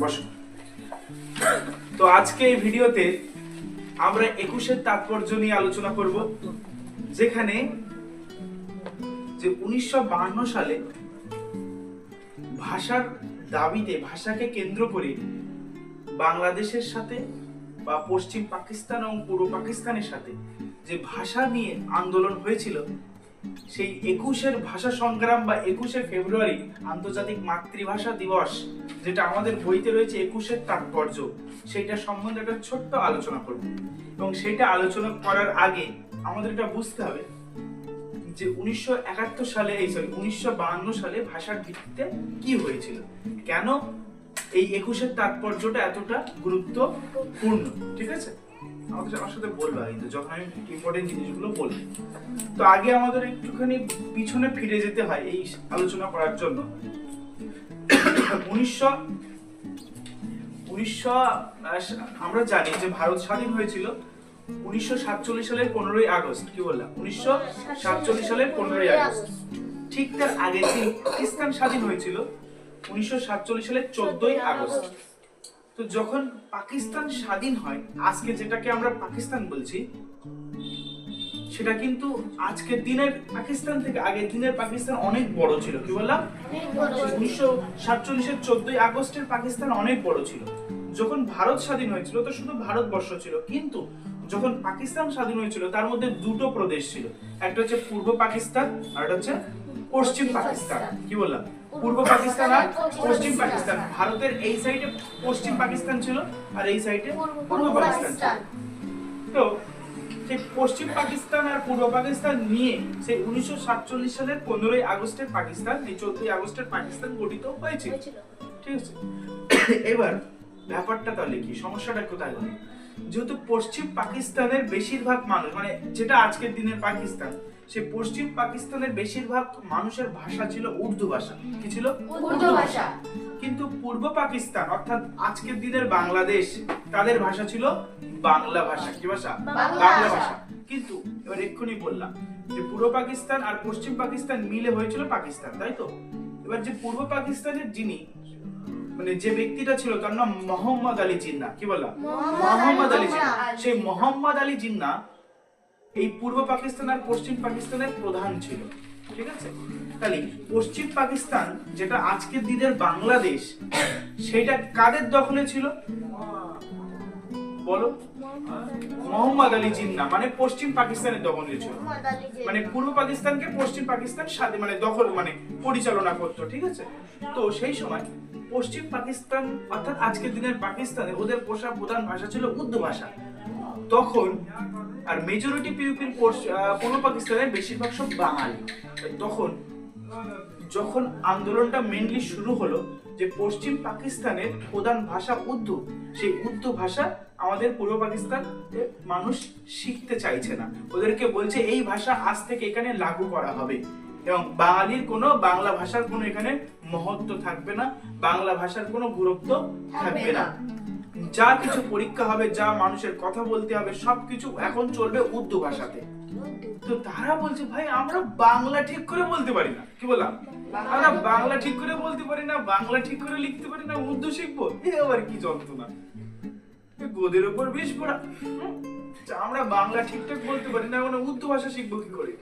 বসো। তো আজকে এই ভিডিওতে আমরা একুশের তাৎপর্য নিয়ে আলোচনা করব, যেখানে যে উনিশশো সালে ভাষার দাবিতে, ভাষাকে কেন্দ্র করে বাংলাদেশের সাথে বা পশ্চিম পাকিস্তান এবং পূর্ব পাকিস্তানের সাথে যে ভাষা নিয়ে আন্দোলন হয়েছিল সেই একুশের ভাষা সংগ্রাম বা একুশে ফেব্রুয়ারি আন্তর্জাতিক মাতৃভাষা দিবস, যেটা আমাদের বইতে রয়েছে একুশের তাৎপর্য সেটা সম্বন্ধে একটা ছোট্ট আলোচনা করব। এবং সেটা আলোচনা করার আগে আমাদের এটা বুঝতে হবে যে উনিশশো একাত্তর সালে, এই সরি উনিশশো সালে ভাষার ভিত্তিতে কি হয়েছিল? কেন এই একুশের তাৎপর্যটা এতটা গুরুত্বপূর্ণ? ঠিক আছে? আমাদের আমার সাথে বলবা কিন্তু যখন আমি ইম্পর্টেন্ট জিনিসগুলো তো আগে আমাদের একটুখানি পিছনে ফিরে যেতে হয় এই আলোচনা করার জন্য। উনিশশো উনিশশো আমরা জানি যে ভারত স্বাধীন হয়েছিল উনিশশো সাতচল্লিশ সালের পনেরোই আগস্ট, কি বললাম? উনিশশো সাতচল্লিশ সালের পনেরোই আগস্ট। ঠিক তার দিন পাকিস্তান স্বাধীন হয়েছিল উনিশশো সাতচল্লিশ সালের চোদ্দই আগস্ট। তো যখন পাকিস্তান স্বাধীন হয় আজকে যেটাকে আমরা পাকিস্তান বলছি সেটা কিন্তু আজকের দিনের পাকিস্তান থেকে আগের দিনের পাকিস্তান অনেক বড় ছিল। কি বললাম? উনিশশো সাতচল্লিশের চোদ্দই আগস্টের পাকিস্তান অনেক বড় ছিল। যখন ভারত স্বাধীন হয়েছিল তো শুধু ভারতবর্ষ ছিল কিন্তু যখন পাকিস্তান স্বাধীন হয়েছিল তার মধ্যে দুটো প্রদেশ ছিল। একটা হচ্ছে পূর্ব পাকিস্তান আর একটা হচ্ছে পশ্চিম পাকিস্তান। কি বললাম? পূর্ব পাকিস্তান আর পশ্চিম পাকিস্তান। ভারতের এই সাইডে পশ্চিম পাকিস্তান ছিল আর এই সাইডে পূর্ব পাকিস্তান। তো সেই পশ্চিম পাকিস্তান আর পূর্ব পাকিস্তান নিয়ে সেই উনিশশো সাতচল্লিশ সালের পনেরোই আগস্টের পাকিস্তান এই চোদ্দই আগস্টের পাকিস্তান গঠিত হয়েছিল। ঠিক আছে? এবার ব্যাপারটা তাহলে কি? সমস্যাটা কোথায় হলো? যেহেতু পশ্চিম পাকিস্তানের বেশিরভাগ মানুষ মানে যেটা আজকের দিনের পাকিস্তান সে পশ্চিম পাকিস্তানের বেশিরভাগ মানুষের ভাষা ছিল উর্দু ভাষা। কি ছিল? উর্দু ভাষা। কিন্তু পূর্ব পাকিস্তান অর্থাৎ আজকের দিনের বাংলাদেশ তাদের ভাষা ছিল বাংলা ভাষা। কি ভাষা? বাংলা। ভাষা। কিন্তু এবার এক্ষুনি বললাম যে পূর্ব পাকিস্তান আর পশ্চিম পাকিস্তান মিলে হয়েছিল পাকিস্তান তাই তো? এবার যে পূর্ব পাকিস্তানের যিনি মানে যে ব্যক্তিটা ছিল তার নাম মোহাম্মদ আলী জিন্না। কি বললাম? মোহাম্মদ আলী জিন্না। সেই মোহাম্মদ আলী জিন্না এই পূর্ব পাকিস্তান আর পশ্চিম পাকিস্তানের প্রধান ছিল। ঠিক আছে? তাহলে পশ্চিম পাকিস্তান যেটা আজকের দিনের বাংলাদেশ সেটা কাদের দখলে ছিল? বলো। মোহাম্মদ আলী জিন্না মানে পশ্চিম পাকিস্তানের দখলে ছিল। মানে পূর্ব পাকিস্তানকে পশ্চিম পাকিস্তান সাথে মানে দখল মানে পরিচালনা করতো ঠিক আছে? তো সেই সময় পশ্চিম পাকিস্তান অর্থাৎ আজকের দিনের পাকিস্তানে ওদের পোষা প্রধান ভাষা ছিল উর্দু ভাষা। তখন আর মেজরিটি পিউপিল পূর্ব পাকিস্তানের বেশিরভাগ সব বাঙালি। তখন, যখন আন্দোলনটা মেনলি শুরু হলো যে পশ্চিম পাকিস্তানের প্রধান ভাষা উর্দু, সেই উর্দু ভাষা আমাদের পূর্ব পাকিস্তান মানুষ শিখতে চাইছে না। ওদেরকে বলছে, এই ভাষা আজ থেকে এখানে লাগু করা হবে। এবং বাঙালির কোনো, বাংলা ভাষার কোনো এখানে মহত্ব থাকবে না, বাংলা ভাষার কোনো গুরুত্ব থাকবে না। যা কিছু পরীক্ষা হবে, যা মানুষের কথা বলতে হবে, সবকিছু এখন চলবে উর্দু ভাষাতে। তো তারা বলছে, ভাই, আমরা বাংলা ঠিক করে বলতে পারি না। কি বললাম? আমরা বাংলা ঠিক করে বলতে পারি না, বাংলা ঠিক করে লিখতে পারি না, উর্দু শিখব। এ আবার কি যন্ত্রণা। গোদের উপর বিষ পড়া। আমরা বাংলা ঠিকঠাক বলতে পারি না মানে উর্দু ভাষা শিখব কি করে?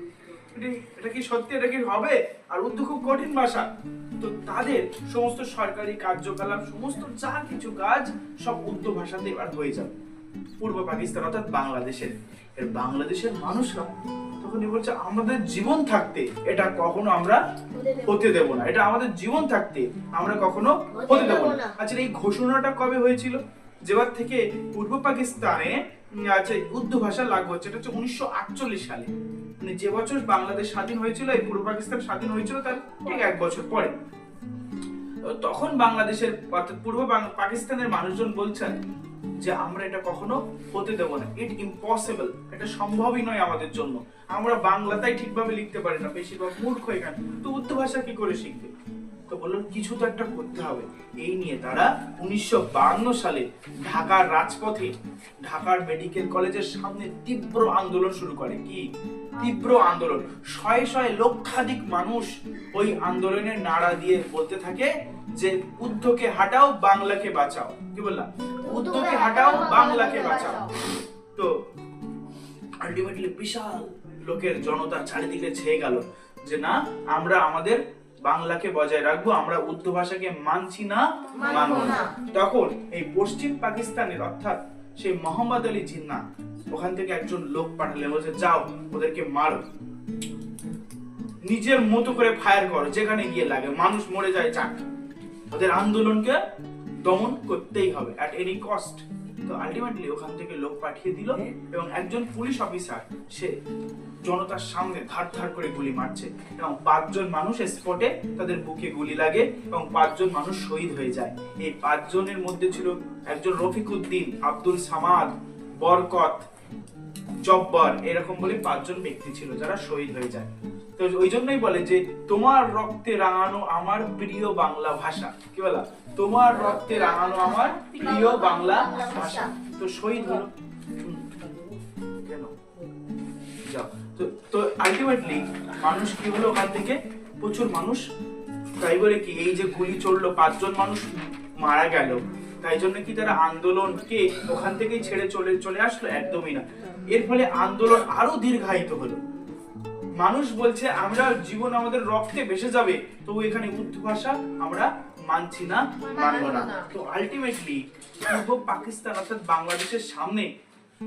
এটা- কি সত্যি এটা কি হবে? আর উর্দু খুব কঠিন ভাষা। তো তাদের সমস্ত সরকারি কার্যকলাপ সমস্ত যা কিছু কাজ সব উর্দু ভাষাতে এবার হয়ে যাবে। পূর্ব পাকিস্তান অর্থাৎ বাংলাদেশের। এর বাংলাদেশের মানুষরা তখনই বলছে আমাদের জীবন থাকতে এটা কখনো আমরা হতে দেব না। এটা আমাদের জীবন থাকতে আমরা কখনো হতে দেব না। আচ্ছা এই ঘোষণাটা কবে হয়েছিল? যেবার থেকে পূর্ব পাকিস্তানে আচ্ছা উর্দু ভাষা লাগু হচ্ছে। এটা হচ্ছে উনিশশো আটচল্লিশ সালে। মানে যে বছর বাংলাদেশ স্বাধীন হয়েছিল, এই পূর্ব পাকিস্তান স্বাধীন হয়েছিল, তার ঠিক এক বছর পরে। তখন বাংলাদেশের, অর্থাৎ পূর্ব পাকিস্তানের মানুষজন বলছেন যে, আমরা এটা কখনো হতে দেব না। ইট ইম্পসিবল এটা সম্ভবই নয় আমাদের জন্য। আমরা বাংলাটাই ঠিকভাবে লিখতে পারি না। বেশিরভাগ মূর্খ এখানে। তো উর্দু ভাষা কি করে শিখবে? তো বলল কিছু তো একটা করতে হবে। এই নিয়ে তারা উনিশশো সালে ঢাকার রাজপথে ঢাকার মেডিকেল কলেজের সামনে তীব্র আন্দোলন শুরু করে। কি? তীব্র আন্দোলন। শয়ে শয়ে লক্ষাধিক মানুষ ওই আন্দোলনের নাড়া দিয়ে বলতে থাকে যে, উদ্ধকে হাটাও, বাংলাকে বাঁচাও। কি বললাম? উদ্ধকে হাটাও, বাংলাকে বাঁচাও। তো আলটিমেটলি বিশাল লোকের জনতা চারিদিকে ছেয়ে গেল যে, না, আমরা আমাদের বাংলাকে বজায় রাখব আমরা উর্দু ভাষাকে মানছি না মানবো না। তখন এই পশ্চিম পাকিস্তানের অর্থাৎ সেই মোহাম্মদ আলী জিন্না ওখান থেকে একজন লোক পাঠালে বলছে যাও ওদেরকে মারো। নিজের মতো করে ফায়ার করো যেখানে গিয়ে লাগে। মানুষ মরে যায় যাক ওদের আন্দোলনকে দমন করতেই হবে অ্যাট এনি কস্ট তো আলটিমেটলি ওখান থেকে লোক পাঠিয়ে দিল এবং একজন পুলিশ অফিসার সে জনতার সামনে ধার ধার করে গুলি মারছে এবং পাঁচজন মানুষ স্পটে তাদের বুকে গুলি লাগে এবং পাঁচজন মানুষ শহীদ হয়ে যায়। এই পাঁচজনের মধ্যে ছিল একজন রফিকুদ্দিন আব্দুল সামাদ বরকত জব্বর এরকম বলে পাঁচজন ব্যক্তি ছিল যারা শহীদ হয়ে যায়। তো ওই জন্যই বলে যে তোমার রক্তে রাঙানো আমার প্রিয় বাংলা ভাষা। কি বলা? তোমার রক্তে রাঙানো আমার প্রিয় বাংলা ভাষা। তো শহীদ হলো। তো তো আলটিমেটলি মানুষ কি হলো ওখান থেকে? প্রচুর মানুষ। তাই বলে কি, এই যে গুলি চলল, পাঁচজন মানুষ মারা গেল। তাই জন্য কি তারা আন্দোলনকে ওখান থেকেই ছেড়ে চলে চলে আসলো? একদমই না। এর ফলে আন্দোলন আরও দীর্ঘায়িত হলো। মানুষ বলছে, আমরা জীবন আমাদের রক্তে ভেসে যাবে। তো এখানে উর্দু ভাষা আমরা মানছি না, মানবো না। তো আলটিমেটলি পূর্ব পাকিস্তান অর্থাৎ বাংলাদেশের সামনে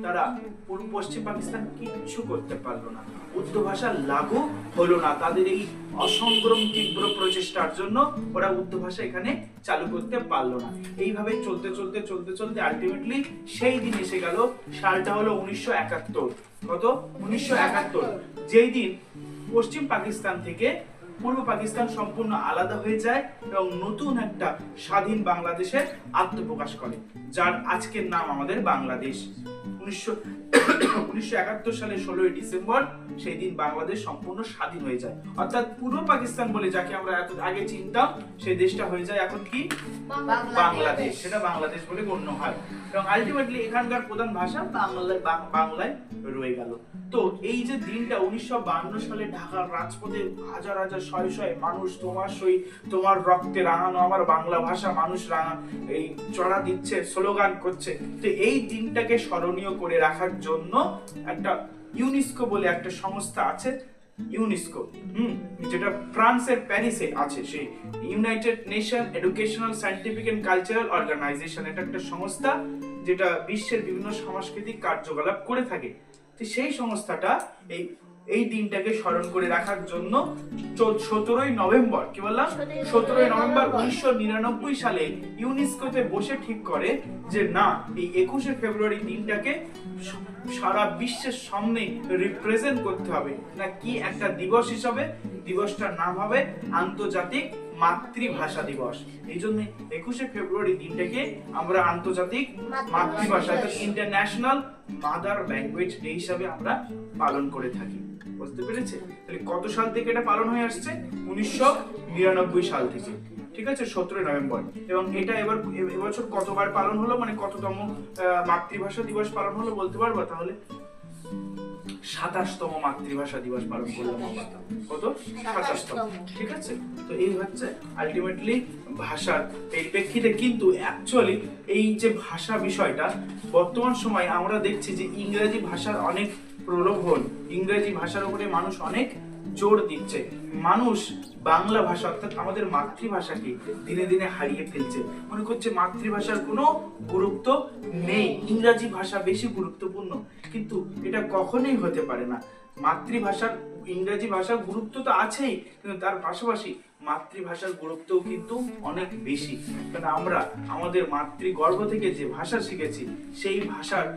তারা পূর্ব পশ্চিম পাকিস্তান কিচ্ছু করতে পারল না। উর্দু ভাষা লাগু হলো না। তাদের এই অসংক্রম তীব্র প্রচেষ্টার জন্য ওরা উর্দু ভাষা এখানে চালু করতে পারল না। এইভাবে চলতে চলতে চলতে চলতে আলটিমেটলি সেই দিন এসে গেল, সালটা হলো উনিশশো একাত্তর। কত? উনিশশো একাত্তর। যেই দিন পশ্চিম পাকিস্তান থেকে পূর্ব পাকিস্তান সম্পূর্ণ আলাদা হয়ে যায় এবং নতুন একটা স্বাধীন বাংলাদেশের আত্মপ্রকাশ করে যার আজকের নাম আমাদের বাংলাদেশ। উনিশশো উনিশশো একাত্তর সালের ষোলোই ডিসেম্বর সেই দিন বাংলাদেশ সম্পূর্ণ স্বাধীন হয়ে যায়। অর্থাৎ পূর্ব পাকিস্তান বলে যাকে আমরা এত আগে চিনতাম সেই দেশটা হয়ে যায় এখন কি? বাংলাদেশ। সেটা বাংলাদেশ বলে গণ্য হয়। এবং আলটিমেটলি এখানকার প্রধান ভাষা বাংলায় বাংলায় রয়ে গেল। তো এই যে দিনটা উনিশশো সালে ঢাকার রাজপথে হাজার হাজার শয়ে শয়ে মানুষ তোমার সই তোমার রক্তে রাঙানো, আমার বাংলা ভাষা মানুষ রাঙা, এই চড়া দিচ্ছে, স্লোগান করছে। তো এই দিনটাকে স্মরণীয় করে রাখার জন্য একটা ইউনেস্কো বলে একটা সংস্থা আছে, ইউনেস্কো, হুম, যেটা ফ্রান্সের প্যারিসে আছে। সেই United Nation Educational Scientific and Cultural Organization, এটা একটা সংস্থা যেটা বিশ্বের বিভিন্ন সাংস্কৃতিক কার্যকলাপ করে থাকে। সেই সংস্থাটা এই এই দিনটাকে স্মরণ করে রাখার জন্য সতেরোই নভেম্বর, কি বললাম? সতেরোই নভেম্বর উনিশশো নিরানব্বই সালে ইউনেস্কোতে বসে ঠিক করে যে না, এই একুশে ফেব্রুয়ারি দিনটাকে সারা বিশ্বের সামনে রিপ্রেজেন্ট করতে হবে। না কি একটা দিবস হিসাবে? দিবসটার নাম হবে আন্তর্জাতিক মাতৃভাষা দিবস। এই জন্য একুশে ফেব্রুয়ারি দিনটাকে আমরা আন্তর্জাতিক মাতৃভাষা ইন্টারন্যাশনাল মাদার ল্যাঙ্গুয়েজ ডে হিসাবে আমরা পালন করে থাকি। বুঝতে পেরেছে তাহলে কত সাল থেকে এটা পালন হয়ে আসছে? উনিশশো নিরানব্বই সাল থেকে। ঠিক আছে? সতেরোই নভেম্বর। এবং এটা এবার এবছর কতবার পালন হলো? মানে কততম মাতৃভাষা দিবস পালন হলো বলতে পারব তাহলে? সাতাশতম মাতৃভাষা দিবস পালন করলাম আমরা। কত? সাতাশতম। ঠিক আছে? তো এই হচ্ছে আলটিমেটলি ভাষার পরিপ্রেক্ষিতে। কিন্তু অ্যাকচুয়ালি এই যে ভাষা বিষয়টা বর্তমান সময় আমরা দেখছি যে ইংরেজি ভাষার অনেক প্রলোভন। ইংরেজি ভাষার উপরে মানুষ অনেক জোর দিচ্ছে। মানুষ বাংলা ভাষা অর্থাৎ আমাদের মাতৃভাষাকে দিনে দিনে হারিয়ে ফেলছে। মনে করছে মাতৃভাষার কোনো গুরুত্ব নেই। ইংরাজি ভাষা বেশি গুরুত্বপূর্ণ। কিন্তু এটা কখনোই হতে পারে না। মাতৃভাষার, ইংরাজি ভাষার গুরুত্ব তো আছেই, কিন্তু তার পাশাপাশি মাতৃভাষার গুরুত্বও কিন্তু অনেক বেশি। কারণ আমরা আমাদের মাতৃগর্ভ থেকে যে ভাষা শিখেছি, সেই ভাষার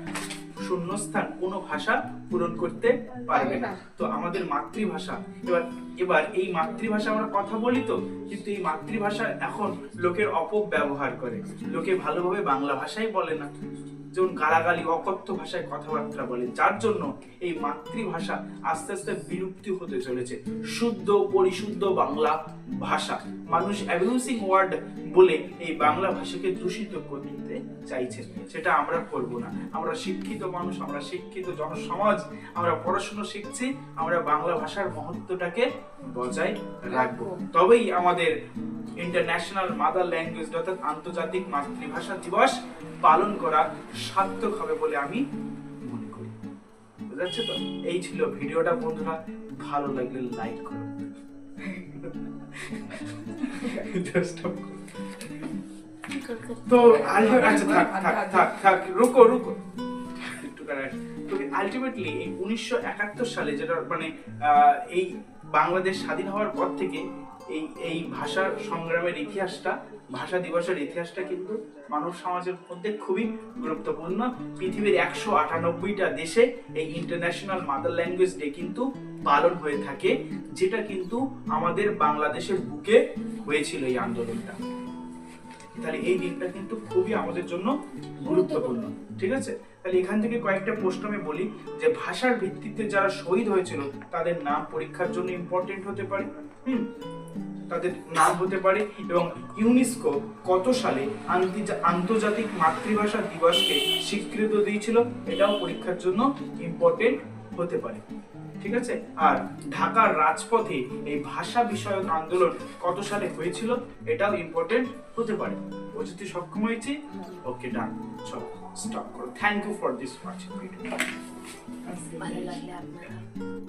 শূন্যস্থান কোনো ভাষা পূরণ করতে পারবে না। তো আমাদের মাতৃভাষা এবার এবার এই মাতৃভাষা আমরা কথা বলি তো কিন্তু এই মাতৃভাষা এখন লোকের অপব্যবহার করে। লোকে ভালোভাবে বাংলা ভাষাই বলে না। যেমন গালাগালি অকথ্য ভাষায় কথাবার্তা বলে যার জন্য এই মাতৃভাষা আস্তে আস্তে বিলুপ্তি হতে চলেছে। শুদ্ধ পরিশুদ্ধ বাংলা ভাষা। মানুষ অ্যাবিউসিং ওয়ার্ড বলে এই বাংলা ভাষাকে দূষিত করতে চাইছে। সেটা আমরা করব না। আমরা শিক্ষিত মানুষ আমরা শিক্ষিত জনসমাজ আমরা পড়াশুনো শিখছি আমরা বাংলা ভাষার মহত্বটাকে বজায় রাখব। তবেই আমাদের ইন্টারন্যাশনাল মাদার ল্যাঙ্গুয়েজ অর্থাৎ আন্তর্জাতিক মাতৃভাষা দিবস পালন করা সার্থক হবে বলে আমি মনে করি। বুঝা যাচ্ছে তো? এই ছিল ভিডিওটা, বন্ধুরা। ভালো লাগলে লাইক করো। তো আচ্ছা রুকো রুকো। আলটিমেটলি এই উনিশশো একাত্তর সালে যেটা মানে এই বাংলাদেশ স্বাধীন হওয়ার পর থেকে এই এই ভাষা সংগ্রামের ইতিহাসটা, ভাষা দিবসের ইতিহাসটা কিন্তু মানব সমাজের মধ্যে খুবই গুরুত্বপূর্ণ। পৃথিবীর একশো আটানব্বইটা দেশে এই ইন্টারন্যাশনাল মাদার ল্যাঙ্গুয়েজ ডে কিন্তু পালন হয়ে থাকে, যেটা কিন্তু আমাদের বাংলাদেশের বুকে হয়েছিল এই আন্দোলনটা। তাহলে এই দিনটা কিন্তু খুবই আমাদের জন্য গুরুত্বপূর্ণ, ঠিক আছে? তাহলে এখান থেকে কয়েকটা প্রশ্ন আমি বলি, যে ভাষার ভিত্তিতে যারা শহীদ হয়েছিল, তাদের নাম পরীক্ষার জন্য ইম্পর্টেন্ট হতে পারে, হুম? তাদের নাম হতে পারে এবং ইউনেস্কো কত সালে আন্তি- আন্তর্জাতিক মাতৃভাষা দিবসকে স্বীকৃত দিয়েছিল, এটাও পরীক্ষার জন্য ইম্পর্টেন্ট হতে পারে, ঠিক আছে? আর ঢাকার রাজপথে এই ভাষা বিষয়ক আন্দোলন কত সালে হয়েছিল, এটাও ইম্পর্টেন্ট হতে পারে। বুঝতে সক্ষম হয়েছি? ওকে ডান চলো। স্টপ করো। Thank you for this watching video ভালো লাগলে আপনারা